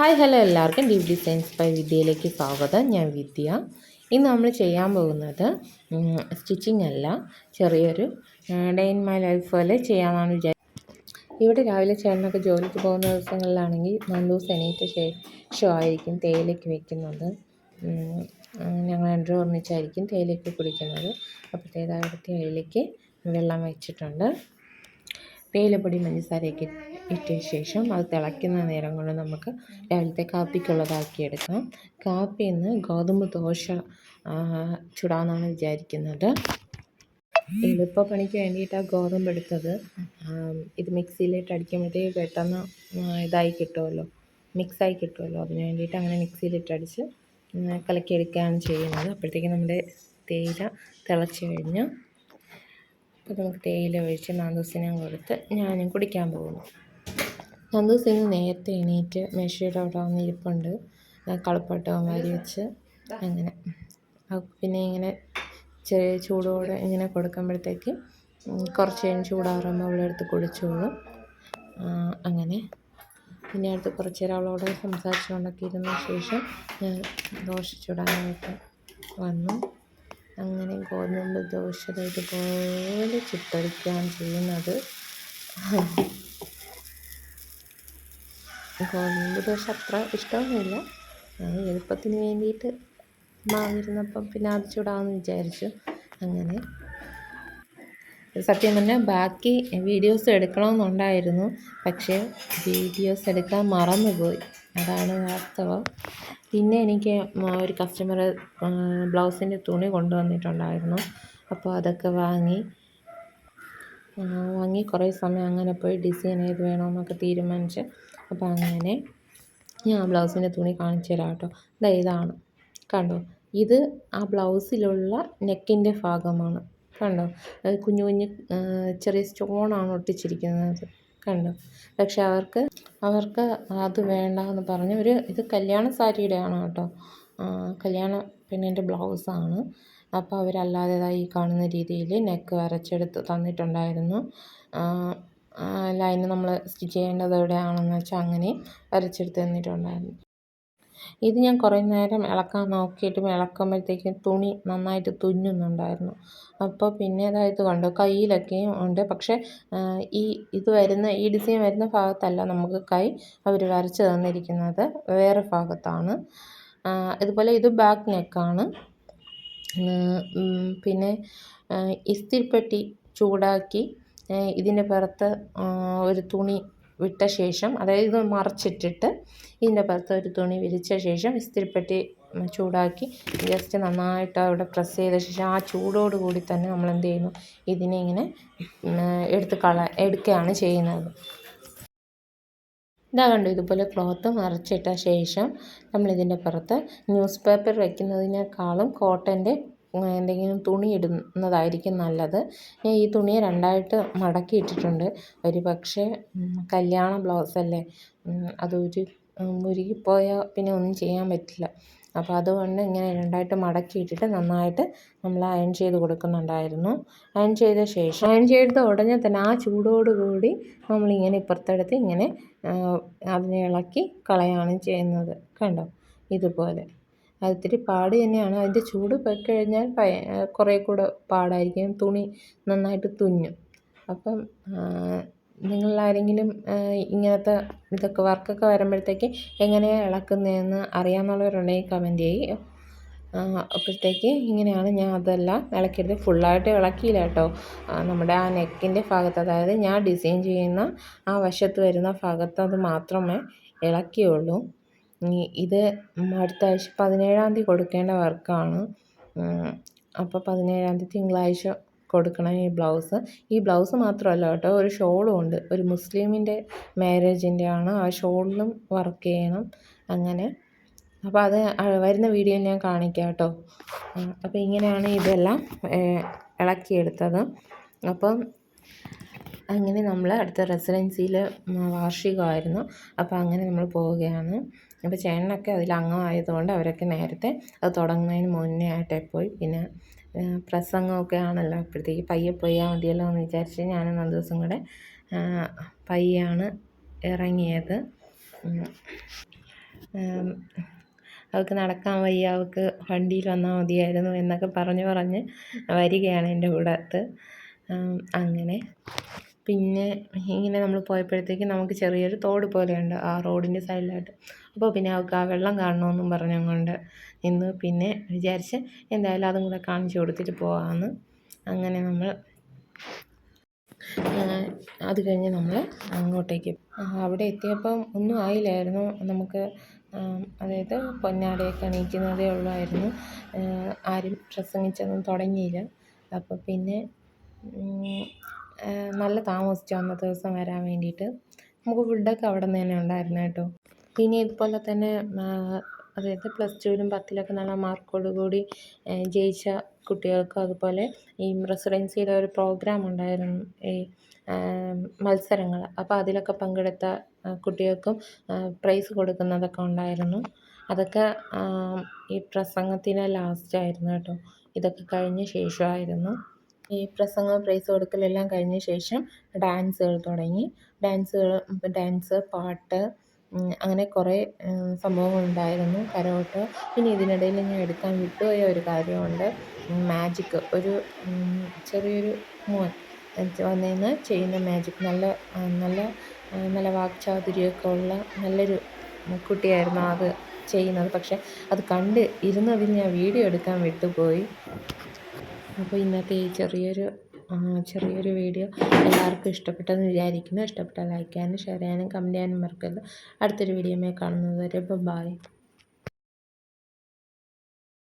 Hi hello എല്ലാവർക്കും deep designs by വിദ്യയിലേക്ക് സ്വാഗതം. ഞാൻ വിദ്യ. ഇന്ന് നമ്മൾ ചെയ്യാൻ പോകുന്നത് സ്റ്റിച്ചിങ് അല്ല ചെറിയൊരു ഡേ ഇൻ മൈ ലൈഫ് പോലെ ചെയ്യാമെന്നാണ് വിചാരിച്ചത് ഇവിടെ രാവിലെ ചേട്ടനൊക്കെ ജോലിക്ക് പോകുന്ന ദിവസങ്ങളിലാണെങ്കിൽ നല്ലൂസ് എണീറ്റ ശേഷമായിരിക്കും തേയിലേക്ക് വെക്കുന്നത്. ഞങ്ങൾ രണ്ടു ഒന്നിച്ചായിരിക്കും തേയിലേക്ക് കുടിക്കുന്നത് അപ്പോഴത്തേക്ക് അതിലേക്ക് വെള്ളം വെച്ചിട്ടുണ്ട്. തേയിലപ്പൊടി പഞ്ചസാരയൊക്കെ ഇട്ട ശേഷം അത് തിളയ്ക്കുന്ന നേരം കൊണ്ട് നമുക്ക് രാവിലത്തെ കാപ്പിക്കുള്ളതാക്കി എടുക്കാം. കാപ്പി ഇന്ന് ഗോതമ്പ് ദോശ ചുടാമെന്നാണ് വിചാരിക്കുന്നത്. എളുപ്പപ്പണിക്ക് വേണ്ടിയിട്ടാണ് ഗോതമ്പ് എടുത്തത്. ഇത് മിക്സിയിലിട്ട് അടിക്കുമ്പോഴത്തേക്ക് പെട്ടെന്ന് ഇതായി കിട്ടുമല്ലോ മിക്സായി കിട്ടുമല്ലോ അതിന് വേണ്ടിയിട്ട് അങ്ങനെ മിക്സിയിലിട്ട് അടിച്ച് ഉം, കലക്കിയെടുക്കുകയാണ് ചെയ്യുന്നത്. അപ്പോഴത്തേക്ക് നമ്മുടെ തേയില തിളച്ച് കഴിഞ്ഞ്. അപ്പോൾ നമുക്ക് തേയില ഒഴിച്ച് നന്ദൂസിനും കൊടുത്ത് ഞാനും കുടിക്കാൻ പോകുന്നു. നന്ദൂസ് സിംഗ് നേരത്തെ എണീറ്റ് മേശയുടെ അവിടെ വന്ന് ഇരിപ്പുണ്ട് കളിപ്പാട്ടവും വെച്ച് അങ്ങനെ. പിന്നെ ഇങ്ങനെ ചെറിയ ചൂടോടെ ഇങ്ങനെ കൊടുക്കുമ്പോഴത്തേക്ക് കുറച്ച് കഴിഞ്ഞ് ചൂടാറുമ്പോൾ അവളെടുത്ത് കുടിച്ചോളും. അങ്ങനെ. പിന്നെ അടുത്ത് കുറച്ച് നേരം അവളോട് സംസാരിച്ചുകൊണ്ടൊക്കെ ഇരുന്ന ശേഷം ഞാൻ ദോശ ചൂടാനായിട്ട് വന്നു. അങ്ങനെ ഗോതമ്പ് ദോശ ഇതുപോലെ ചുട്ടടിക്കാൻ ചെയ്യുന്നത്. ഗോതമ്പ് ദോശ അത്ര ഇഷ്ടമൊന്നുമില്ല. എളുപ്പത്തിന് വേണ്ടിയിട്ട് മാവിരുന്നപ്പം പിന്നെ അത് ചൂടാമെന്ന് വിചാരിച്ചു. അങ്ങനെ. സത്യം തന്നെ ബാക്കി വീഡിയോസ് എടുക്കണമെന്നുണ്ടായിരുന്നു. പക്ഷേ വീഡിയോസ് എടുക്കാൻ മറന്നുപോയി. അതാണ് വാസ്തവം. പിന്നെ എനിക്ക് ഒരു കസ്റ്റമർ ബ്ലൗസിന്റെ തുണി കൊണ്ടുവന്നിട്ടുണ്ടായിരുന്നു. അപ്പോൾ അതൊക്കെ വാങ്ങി വാങ്ങി കുറേ സമയം അങ്ങനെ പോയി ഡിസൈൻ ഏത് വേണമെന്നൊക്കെ തീരുമാനിച്ച് അപ്പോൾ അങ്ങനെ ഞാൻ ബ്ലൗസിന്റെ തുണി കാണിച്ചു തരാം കേട്ടോ. ഇതാ ഇതാണ്. കണ്ടോ? ഇത് ആ ബ്ലൗസിലുള്ള നെക്കിന്റെ ഭാഗമാണ്. കണ്ടോ? കുഞ്ഞു കുഞ്ഞു ചെറിയ സ്റ്റോണാണ് ഒട്ടിച്ചിരിക്കുന്നത്. കണ്ടോ? പക്ഷെ അവർക്ക് അവർക്ക് അത് വേണ്ട എന്ന് പറഞ്ഞ് ഒരു ഇത് കല്യാണ സാരിയുടെ ആണ് കേട്ടോ കല്യാണ പെണ്ണിന്റെ ബ്ലൗസാണ്. അപ്പോൾ അവരല്ലാതെ ഈ കാണുന്ന രീതിയിൽ നെക്ക് വരച്ചെടുത്ത് തന്നിട്ടുണ്ടായിരുന്നു. ലൈന് നമ്മൾ സ്റ്റിച്ച് ചെയ്യേണ്ടത് എവിടെയാണെന്ന് വെച്ചാൽ അങ്ങനെ വരച്ചെടുത്ത് തന്നിട്ടുണ്ടായിരുന്നു. ഇത് ഞാൻ കുറേ നേരം ഇളക്കാൻ നോക്കിയിട്ടും ഇളക്കുമ്പോഴത്തേക്കും തുണി നന്നായിട്ട് തുന്നുന്നുണ്ടായിരുന്നു. അപ്പോൾ പിന്നെ അതായത് കണ്ടോ കയ്യിലൊക്കെയും ഉണ്ട്. പക്ഷേ ഈ ഇത് വരുന്ന ഈ ഡിസൈൻ വരുന്ന ഭാഗത്തല്ല നമുക്ക് കൈ അവർ വരച്ച് തന്നിരിക്കുന്നത്. വേറെ ഭാഗത്താണ്. ഇതുപോലെ ഇത് ബാക്ക് നെക്കാണ്. പിന്നെ ഇസ്തിരിപ്പെട്ടി ചൂടാക്കി ഇതിന്റെ പുറത്ത് ഒരു തുണി വിട്ട ശേഷം അതായത് ഇത് മറച്ചിട്ടിട്ട് ഇതിന്റെ പുറത്ത് ഒരു തുണി വിരിച്ച ശേഷം ഇസ്തിരിപ്പെട്ടി ചൂടാക്കി ജസ്റ്റ് നന്നായിട്ട് അവിടെ പ്രസ് ചെയ്ത ശേഷം ആ ചൂടോട് കൂടി തന്നെ നമ്മൾ എന്ത് ചെയ്യുന്നു? ഇതിനെ ഇങ്ങനെ എടുത്ത് കള എടുക്കുകയാണ് ചെയ്യുന്നത്. ഇതാ കണ്ടു ഇതുപോലെ ക്ലോത്ത് മറച്ചിട്ട ശേഷം നമ്മളിതിന്റെ പുറത്ത് ന്യൂസ് പേപ്പർ വയ്ക്കുന്നതിനേക്കാളും കോട്ടന്റെ എന്തെങ്കിലും തുണി ഇടുന്നതായിരിക്കും നല്ലത്. ഞാൻ ഈ തുണിയെ രണ്ടായിട്ട് മടക്കി ഇട്ടിട്ടുണ്ട്. ഒരു പക്ഷേ കല്യാണ ബ്ലൗസല്ലേ ഒരു ഉരുകിപ്പോയാൽ പിന്നെ ഒന്നും ചെയ്യാൻ പറ്റില്ല. അപ്പോൾ അതുകൊണ്ട് ഇങ്ങനെ രണ്ടായിട്ട് മടക്കി ഇട്ടിട്ട് നന്നായിട്ട് നമ്മൾ അയൺ ചെയ്ത് കൊടുക്കുന്നുണ്ടായിരുന്നു. അയൺ ചെയ്ത ശേഷം അയൺ ചെയ്ത ഉടനെ തന്നെ ആ ചൂടോട് കൂടി നമ്മളിങ്ങനെ ഇപ്പുറത്തെടുത്ത് ഇങ്ങനെ അതിനെ ഇളക്കി കളയാണ് ചെയ്യുന്നത്. കണ്ടോ? ഇതുപോലെ. അത് ഇത്തിരി പാട് തന്നെയാണ്. അതിന്റെ ചൂട് പോയിക്കഴിഞ്ഞാൽ കഴിഞ്ഞാൽ കുറേ കൂടെ പാടായിരിക്കും. തുണി നന്നായിട്ട് തുന്നും. അപ്പം ആരെങ്കിലും ഇങ്ങനത്തെ ഇതൊക്കെ വർക്കൊക്കെ വരുമ്പോഴത്തേക്ക് എങ്ങനെയാണ് ഇളക്കുന്നതെന്ന് അറിയാമെന്നുള്ളവരുണ്ടെങ്കിൽ കമന്റ് ചെയ്യും. അപ്പോഴത്തേക്ക് ഇങ്ങനെയാണ് ഞാൻ അതെല്ലാം ഇളക്കിയത്. ഫുള്ളായിട്ട് ഇളക്കിയില്ല കേട്ടോ. നമ്മുടെ ആ നെക്കിന്റെ ഭാഗത്ത് അതായത് ഞാൻ ഡിസൈൻ ചെയ്യുന്ന ആ വശത്ത് വരുന്ന ഭാഗത്ത് അത് മാത്രമേ ഇളക്കിയുള്ളൂ. ഇത് അടുത്ത ആഴ്ച പതിനേഴാം തീയതി കൊടുക്കേണ്ട വർക്കാണ്. അപ്പോൾ പതിനേഴാം തീയതി തിങ്കളാഴ്ച കൊടുക്കണം ഈ ബ്ലൗസ്. ഈ ബ്ലൗസ് മാത്രമല്ല കേട്ടോ ഒരു ഷോളും ഉണ്ട്. ഒരു മുസ്ലിമിന്റെ മാരേജിന്റെ ആണ്. ആ ഷോളിലും വർക്ക് ചെയ്യണം അങ്ങനെ. അപ്പോൾ അത് വരുന്ന വീഡിയോ ഞാൻ കാണിക്കാം കേട്ടോ. അപ്പോൾ ഇങ്ങനെയാണ് ഇതെല്ലാം ഇളക്കിയെടുത്തത്. അപ്പം അങ്ങനെ നമ്മൾ അടുത്ത റെസിഡൻസിയിൽ വാർഷികമായിരുന്നു. അപ്പോൾ അങ്ങനെ നമ്മൾ പോവുകയാണ്. അപ്പോൾ ചേട്ടനൊക്കെ അതിൽ അംഗമായതുകൊണ്ട് അവരൊക്കെ നേരത്തെ അത് തുടങ്ങുന്നതിന് മുന്നേ ആയിട്ടേ പോയി. പിന്നെ പ്രസംഗമൊക്കെ ആണല്ലോ അപ്പോഴത്തേക്ക് പയ്യെ പോയാൽ മതിയല്ലോ എന്ന് വിചാരിച്ച് ഞാനും രണ്ട് ദിവസം കൂടെ പയ്യാണ് ഇറങ്ങിയത്. അവൾക്ക് നടക്കാൻ വയ്യ അവൾക്ക് വണ്ടിയിൽ വന്നാൽ മതിയായിരുന്നു എന്നൊക്കെ പറഞ്ഞ് പറഞ്ഞ് വരികയാണ് എന്റെ കൂടത്ത്. അങ്ങനെ. പിന്നെ ഇങ്ങനെ നമ്മൾ പോയപ്പോഴത്തേക്ക് നമുക്ക് ചെറിയൊരു തോട് പോലെയുണ്ട് ആ റോഡിന്റെ സൈഡിലായിട്ട്. അപ്പോൾ പിന്നെ അവൾക്ക് ആ വെള്ളം കാണണമെന്നും പറഞ്ഞുകൊണ്ട് നിന്ന് പിന്നെ വിചാരിച്ച് എന്തായാലും അതും കൂടെ കാണിച്ചു കൊടുത്തിട്ട് പോകാമെന്ന് അങ്ങനെ നമ്മൾ അത് കഴിഞ്ഞ് നമ്മൾ അങ്ങോട്ടേക്ക്. അവിടെ എത്തിയപ്പം ഒന്നും ആയില്ലായിരുന്നു. നമുക്ക് അതായത് പൊന്നാടയൊക്കെ അണിയിക്കുന്നതേ ഉള്ളായിരുന്നു. ആരും പ്രസംഗിച്ചൊന്നും തുടങ്ങിയില്ല. അപ്പോൾ പിന്നെ നല്ല താമസിച്ചു അന്നത്തെ ദിവസം വരാൻ വേണ്ടിയിട്ട് നമുക്ക് ഫുഡൊക്കെ അവിടെ നിന്ന് തന്നെ ഉണ്ടായിരുന്നു കേട്ടോ. പിന്നെ ഇതുപോലെ തന്നെ അതായത് പ്ലസ് ടുവിലും പത്തിലൊക്കെ നല്ല മാർക്കോടുകൂടി ജയിച്ച കുട്ടികൾക്കും അതുപോലെ ഈ റെസിഡൻസിയുടെ ഒരു പ്രോഗ്രാം ഉണ്ടായിരുന്നു ഈ മത്സരങ്ങൾ. അപ്പോൾ അതിലൊക്കെ പങ്കെടുത്ത കുട്ടികൾക്കും പ്രൈസ് കൊടുക്കുന്നതൊക്കെ ഉണ്ടായിരുന്നു. അതൊക്കെ ഈ പ്രസംഗത്തിന് ലാസ്റ്റായിരുന്നു കേട്ടോ. ഇതൊക്കെ കഴിഞ്ഞ ശേഷമായിരുന്നു. ഈ പ്രസംഗം പ്രൈസ് കൊടുക്കലെല്ലാം കഴിഞ്ഞ ശേഷം ഡാൻസുകൾ തുടങ്ങി. ഡാൻസുകൾ ഡാൻസ് പാട്ട് അങ്ങനെ കുറേ സംഭവങ്ങളുണ്ടായിരുന്നു കരോട്ട്. പിന്നെ ഇതിനിടയിൽ ഞാൻ എടുക്കാൻ വിട്ടുപോയ ഒരു കാര്യമുണ്ട്. മാജിക്ക് ഒരു ചെറിയൊരു മോൻ വന്നിരുന്ന് ചെയ്യുന്ന മാജിക് നല്ല നല്ല നല്ല വാക്ചാതുര്യമൊക്കെ ഉള്ള നല്ലൊരു കുട്ടിയായിരുന്നു. അത് ചെയ്യുന്നത്. പക്ഷേ അത് കണ്ട് ഇരുന്നതിൽ ഞാൻ വീഡിയോ എടുക്കാൻ വിട്ടുപോയി. അപ്പോൾ ഇന്നത്തെ ഈ ചെറിയൊരു ചെറിയൊരു വീഡിയോ എല്ലാവർക്കും ഇഷ്ടപ്പെട്ടെന്ന് വിചാരിക്കുന്നു. ഇഷ്ടപ്പെട്ടാൽ ലൈക്ക് ചെയ്യാനും ഷെയർ ചെയ്യാനും കമന്റ് ചെയ്യാനും മറക്കരുത്. അടുത്തൊരു വീഡിയോയുമായി കാണുന്നത് വരെ ബൈ